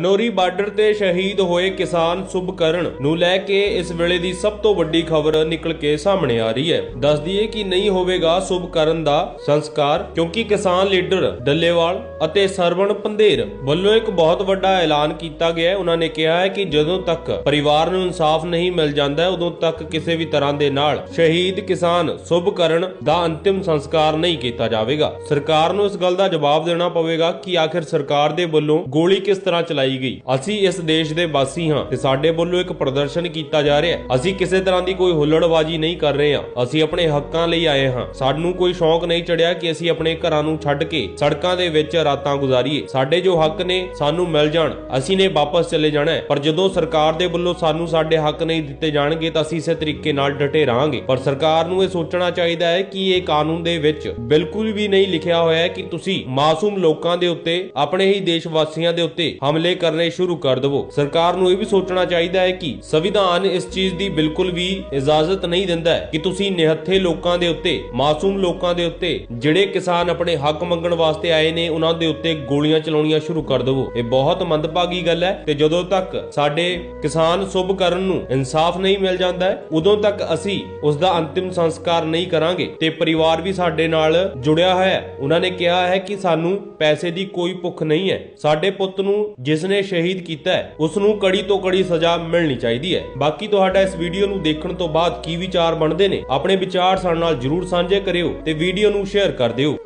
ਨੋਰੀ border ਤੇ ਸ਼ਹੀਦ ਹੋਏ ਕਿਸਾਨ ਸੁਭਕਰਨ ਨੂੰ ਲੈ ਕੇ ਇਸ ਵੇਲੇ ਦੀ ਸਭ ਤੋਂ ਵੱਡੀ ਖਬਰ ਨਿਕਲ ਕੇ ਸਾਹਮਣੇ ਆ ਰਹੀ ਹੈ। ਦੱਸ ਦਈਏ ਕਿ ਨਹੀਂ ਹੋਵੇਗਾ ਸੁਭਕਰਨ ਦਾ ਸੰਸਕਾਰ, ਕਿਉਂਕਿ ਕਿਸਾਨ ਲੀਡਰ ਡੱਲੇਵਾਲ ਅਤੇ ਸਰਵਣ ਪੰਧੇਰ ਵੱਲੋਂ ਇੱਕ ਬਹੁਤ ਵੱਡਾ ਐਲਾਨ ਕੀਤਾ ਗਿਆ ਹੈ। ਉਹਨਾਂ ਨੇ ਕਿਹਾ ਹੈ ਕਿ ਜਦੋਂ ਤੱਕ ਪਰਿਵਾਰ ਨੂੰ ਇਨਸਾਫ ਨਹੀਂ ਮਿਲ ਜਾਂਦਾ, ਉਦੋਂ ਤੱਕ ਕਿਸੇ ਵੀ ਤਰ੍ਹਾਂ ਦੇ ਨਾਲ ਸ਼ਹੀਦ ਕਿਸਾਨ ਸੁਭਕਰਨ ਦਾ ਅੰਤਿਮ ਸੰਸਕਾਰ ਨਹੀਂ ਕੀਤਾ ਜਾਵੇਗਾ। ਸਰਕਾਰ ਨੂੰ ਇਸ ਗੱਲ ਦਾ ਜਵਾਬ ਦੇਣਾ ਪਵੇਗਾ ਕਿ ਆਖਿਰ ਸਰਕਾਰ ਦੇ ਵੱਲੋਂ ਗੋਲੀ ਕਿਸ ਤਰ੍ਹਾਂ ਚਲਾਈ ਗਈ। ਅਸੀਂ ਇਸ ਦੇਸ਼ ਦੇ ਵਾਸੀ ਹਾਂ ਤੇ ਸਾਡੇ ਵੱਲੋਂ ਇੱਕ ਪ੍ਰਦਰਸ਼ਨ ਕੀਤਾ ਜਾ ਰਿਹਾ ਹੈ। ਅਸੀਂ ਕਿਸੇ ਤਰ੍ਹਾਂ ਦੀ ਕੋਈ ਹੁੱਲੜਬਾਜ਼ੀ ਨਹੀਂ ਕਰ ਰਹੇ ਹਾਂ। ਅਸੀਂ ਆਪਣੇ ਹੱਕਾਂ ਲਈ ਆਏ ਹਾਂ। ਸਾਨੂੰ ਕੋਈ ਸ਼ੌਂਕ ਨਹੀਂ ਚੜਿਆ ਕਿ ਅਸੀਂ ਆਪਣੇ ਘਰਾਂ ਨੂੰ ਛੱਡ ਕੇ ਸੜਕਾਂ ਦੇ ਵਿੱਚ ਰਾਤਾਂ ਗੁਜ਼ਾਰੀਏ। ਸਾਡੇ ਜੋ ਹੱਕ ਨੇ, ਸਾਨੂੰ ਮਿਲ ਜਾਣ। ਅਸੀਂ ਨੇ ਵਾਪਸ ਚਲੇ ਜਾਣਾ ਹੈ। ਪਰ ਜਦੋਂ ਸਰਕਾਰ ਦੇ ਵੱਲੋਂ ਸਾਨੂੰ ਸਾਡੇ ਹੱਕ ਨਹੀਂ ਦਿੱਤੇ ਜਾਣਗੇ ਤਾਂ ਅਸੀਂ ਇਸੇ ਤਰੀਕੇ ਨਾਲ ਡਟੇ ਰਹਾਂਗੇ। ਪਰ ਸਰਕਾਰ ਨੂੰ ਇਹ ਸੋਚਣਾ ਚਾਹੀਦਾ ਹੈ ਕਿ ਇਹ ਕਾਨੂੰਨ ਦੇ ਵਿੱਚ ਬਿਲਕੁਲ ਵੀ ਨਹੀਂ ਲਿਖਿਆ ਹੋਇਆ ਹੈ ਕਿ ਤੁਸੀਂ ਮਾਸੂਮ ਲੋਕਾਂ ਦੇ ਉੱਤੇ, ਆਪਣੇ ਹੀ ਦੇਸ਼ ਵਾਸੀਆਂ ਦੇ ਉੱਤੇ ਹਮਲੇ ਕਰਨੇ ਸ਼ੁਰੂ ਕਰ ਦੇਵੋ। ਸਰਕਾਰ ਨੂੰ ਇਹ ਵੀ ਸੋਚਣਾ ਚਾਹੀਦਾ ਹੈ ਕਿ ਸੰਵਿਧਾਨ ਇਸ ਚੀਜ਼ ਦੀ ਬਿਲਕੁਲ ਵੀ ਇਜਾਜ਼ਤ ਨਹੀਂ ਦਿੰਦਾ ਹੈ ਕਿ ਤੁਸੀਂ ਨਿਹੱਥੇ ਲੋਕਾਂ ਦੇ ਉੱਤੇ, ਮਾਸੂਮ ਲੋਕਾਂ ਦੇ ਉੱਤੇ, ਜਿਹੜੇ ਕਿਸਾਨ ਆਪਣੇ ਹੱਕ ਮੰਗਣ ਵਾਸਤੇ ਆਏ ਨੇ, ਉਹਨਾਂ ਦੇ ਉੱਤੇ ਗੋਲੀਆਂ ਚਲਾਉਣੀਆਂ ਸ਼ੁਰੂ ਕਰ ਦੇਵੋ। ਇਹ ਬਹੁਤ ਮੰਦਭਾਗੀ ਗੱਲ ਹੈ ਤੇ ਜਦੋਂ ਤੱਕ ਸਾਡੇ ਕਿਸਾਨ ਸੁਭ ਕਰਨ ਨੂੰ ਇਨਸਾਫ ਨਹੀਂ ਮਿਲ ਜਾਂਦਾ ਉਦੋਂ ਤੱਕ ਅਸੀਂ ਉਸ ਦਾ ਅੰਤਿਮ ਸੰਸਕਾਰ ਨਹੀਂ ਕਰਾਂਗੇ। ਤੇ ਪਰਿਵਾਰ ਵੀ ਸਾਡੇ ਨਾਲ ਜੁੜਿਆ ਹੋਇਆ ਹੈ। ਉਹਨਾਂ ਨੇ ਕਿਹਾ ਹੈ ਕਿ ਸਾਨੂੰ ਪੈਸੇ ਦੀ ਕੋਈ ਭੁੱਖ ਨਹੀਂ ਹੈ। ਸਾਡੇ ਪੁੱਤ ਨੂੰ ਜਿਸ ਜਿਸ ਨੇ ਸ਼ਹੀਦ ਕੀਤਾ ਹੈ ਉਸ ਨੂੰ ਕੜੀ ਤੋਂ ਕੜੀ ਸਜ਼ਾ ਮਿਲਣੀ ਚਾਹੀਦੀ ਹੈ। ਬਾਕੀ ਤੁਹਾਡਾ ਇਸ ਵੀਡੀਓ ਨੂੰ ਦੇਖਣ ਤੋਂ ਬਾਅਦ ਕੀ ਵਿਚਾਰ ਬਣਦੇ ਨੇ, ਆਪਣੇ ਵਿਚਾਰ ਸਾਡੇ ਨਾਲ ਜਰੂਰ ਸਾਂਝੇ ਕਰਿਓ ਤੇ ਵੀਡੀਓ ਨੂੰ ਸ਼ੇਅਰ ਕਰ ਦਿਓ।